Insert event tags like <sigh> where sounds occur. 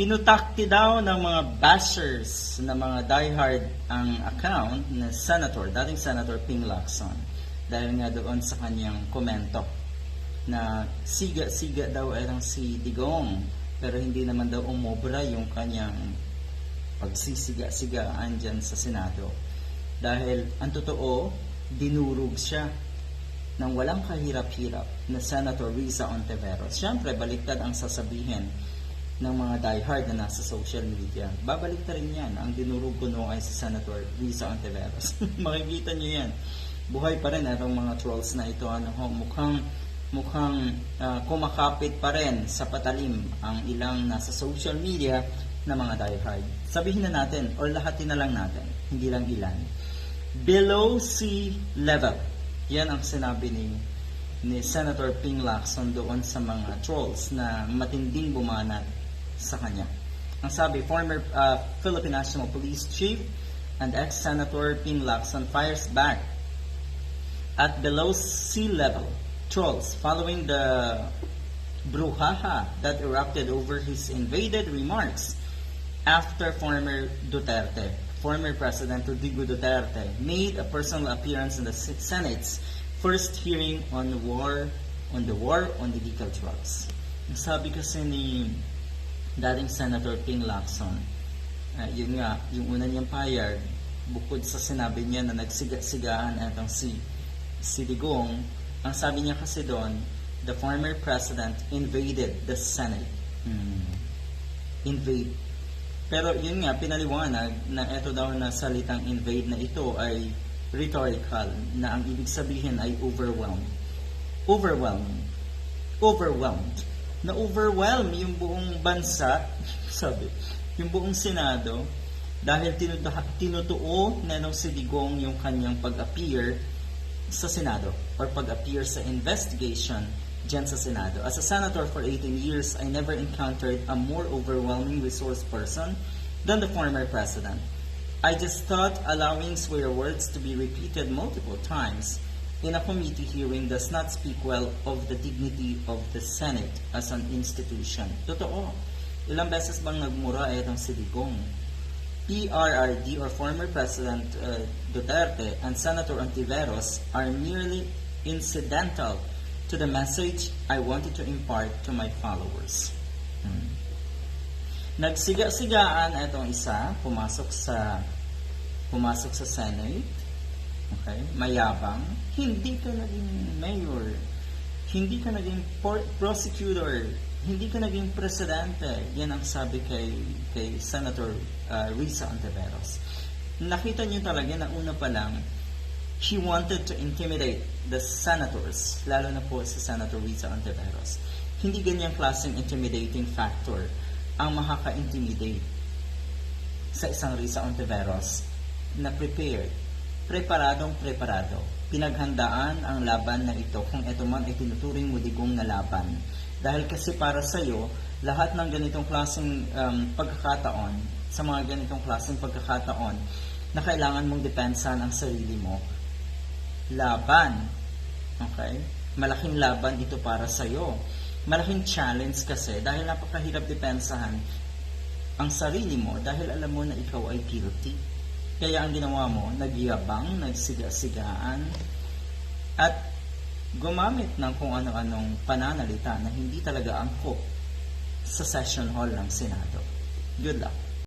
Pinutakti daw ng mga bashers na mga diehard ang account na Senator, dating Senator Ping Lacson dahil nga doon sa kanyang komento na siga-siga daw erang si Digong pero hindi naman daw umobra yung kanyang pagsisiga-sigaan dyan sa Senado. Dahil ang totoo, dinurog siya ng walang kahirap-hirap na Senator Risa Ontiveros. Siyempre, baliktad ang sasabihin ng mga diehard na nasa social media. Babalik na rin yan. Ang dinurog ko noong ay si Senator Risa Ontiveros. <laughs> Makikita nyo yan. Buhay pa rin itong mga trolls na ito. Ano, ho, mukhang mukhang ah, kumakapit pa rin sa patalim ang ilang nasa social media na mga diehard. Sabihin na natin, or lahatin na lang natin, hindi lang ilan. Below sea level. Yan ang sinabi ni ni Senator Ping Lacson doon sa mga trolls na matinding bumanat sa kanya. Ang sabi, former uh, Philippine National Police Chief and ex-Senator Ping fires back at below sea level trolls following the brouhaha that erupted over his invaded remarks after former Duterte, former President Rodrigo Duterte, made a personal appearance in the Senate's first hearing on the war on the war on illegal drugs. Sabi kasi ni dating Senator Ping Lacson, ah, yun nga, yung una niyang payag, bukod sa sinabi niya na nagsiga-sigaan atong si si Digong, ang sabi niya kasi doon, the former president invaded the Senate. Hmm. Invade. Pero yun nga, pinaliwanag na ito daw na salitang invade na ito ay rhetorical, na ang ibig sabihin ay overwhelmed. Overwhelmed. Overwhelmed. Na overwhelm yung buong bansa, sabi, yung buong Senado, dahil tinutuo na nung si yung kanyang pag-appear sa Senado or pag-appear sa investigation dyan sa Senado. As a senator for 18 years, I never encountered a more overwhelming resource person than the former president. I just thought allowing swear words to be repeated multiple times in a committee hearing does not speak well of the dignity of the Senate as an institution. Totoo. Ilang beses bang nagmura itong si? PRRD or former President uh, Duterte and Senator Antiveros are merely incidental to the message I wanted to impart to my followers. Hmm. Nagsiga-sigaan itong isa, pumasok sa pumasok sa Senate. Okay? Mayabang. Hindi ka naging mayor. Hindi ka naging prosecutor. Hindi ka naging presidente. Yan ang sabi kay, kay Senator uh, Risa Ontiveros. Nakita niyo talaga na una pa lang, he wanted to intimidate the senators, lalo na po si Senator Risa Ontiveros. Hindi ganyang klaseng intimidating factor ang makaka-intimidate sa isang Risa Ontiveros na prepared, preparadong preparado. Pinaghandaan ang laban na ito kung ito man ay tinuturing mo digong na laban. Dahil kasi para sa iyo, lahat ng ganitong klaseng um, pagkakataon, sa mga ganitong klaseng pagkakataon, na kailangan mong depensahan ang sarili mo, laban. Okay? Malaking laban ito para sa iyo. Malaking challenge kasi dahil napakahirap depensahan ang sarili mo dahil alam mo na ikaw ay guilty. Kaya ang ginawa mo, nagyabang, nagsiga-sigaan, at gumamit ng kung ano-anong pananalita na hindi talaga angkop sa session hall ng Senado. Good luck.